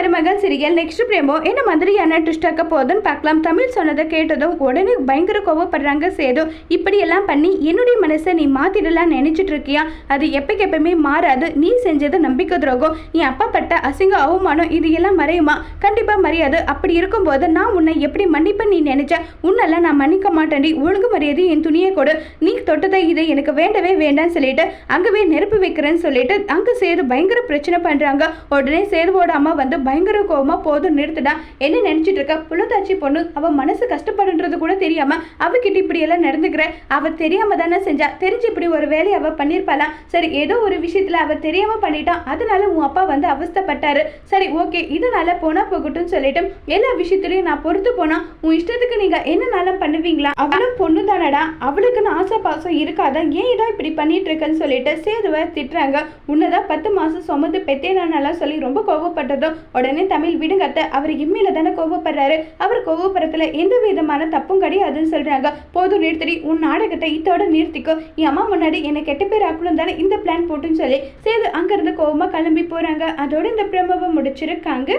மருமகள் serial next பிரேமோ என்ன மாதிரியான ட்விஸ்டாக்க போதுன்னு பார்க்கலாம். தமிழ் சொன்னதை கேட்டதும் உடனே பயங்கர கோவப்படுறாங்க சேது. இப்படியெல்லாம் பண்ணி என்னுடைய மனசை நீ மாத்திடலாம் நினைச்சிட்டு இருக்கியா? அது எப்பக்கு எப்பவுமே மாறாது. நீ செஞ்சது நம்பிக்கை துரோகம். நீ அப்பா பட்ட அசிங்க அவமானம் இது எல்லாம் மறையுமா? கண்டிப்பா மரியாது அப்படி இருக்கும்போது நான் உன்னை எப்படி மன்னிப்ப நீ நினைச்ச? உன்னெல்லாம் நான் மன்னிக்க மாட்டேன்டி. ஒழுங்கு மரியாதை என் துணியை கொடு. நீ தொட்டதை இதை எனக்கு வேண்டவே வேண்டாம்னு சொல்லிட்டு அங்கவே நெருப்பு வைக்கிறேன்னு சொல்லிட்டு அங்க சேது பயங்கர பிரச்சனை பண்றாங்க. உடனே சேதுவோட அம்மா வந்து பயங்கர கோபமாக போதும் நிறுத்துடா. என்ன நினச்சிட்டு இருக்க புள்ளதாச்சி பொண்ணு அவள் மனசு கஷ்டப்படுன்றது கூட தெரியாமல் அவகிட்ட இப்படி எல்லாம் நடந்துக்கிற. அவள் தெரியாம தானே செஞ்சா. தெரிஞ்சு இப்படி ஒரு வேலையை அவள் பண்ணியிருப்பாளாம் சரி ஏதோ ஒரு விஷயத்துல அவள் தெரியாமல் பண்ணிட்டான் அதனால உன் அப்பா வந்து அவஸ்தைப்பட்டாரு. சரி ஓகே இதனால போனா போகட்டும் சொல்லிட்டு எல்லா விஷயத்துலையும் நான் பொறுத்து போனா உன் இஷ்டத்துக்கு நீங்க என்னனாலும் பண்ணுவீங்களா? அவளும் பொண்ணு தானடா. அவளுக்குன்னு ஆசை பாசம் இருக்காதா? ஏன் இதான் இப்படி பண்ணிட்டு இருக்கேன்னு சொல்லிட்டு சேதுவை திட்டுறாங்க. உன்னதான் பத்து மாசம் சுமந்து பெத்தேனானலாம் சொல்லி ரொம்ப கோவப்பட்டதும் உடனே தமிழ் விடுங்கத்த. அவர் இம்மையில தானே கோவப்படுறாரு அவர் கோவப்படுறதுல எந்த விதமான தப்பும் கிடையாதுன்னு சொல்றாங்க. போதும் நிறுத்தடி உன் நாடகத்தை இத்தோட நிறுத்திக்கோ. என் அம்மா முன்னாடி என்னை கெட்ட பேர் ஆக்கணும் தானே இந்த பிளான் போட்டுன்னு சொல்லி சேது அங்கிருந்து கோவமா கிளம்பி போறாங்க. அதோட இந்த பிரமவை முடிச்சிருக்காங்க.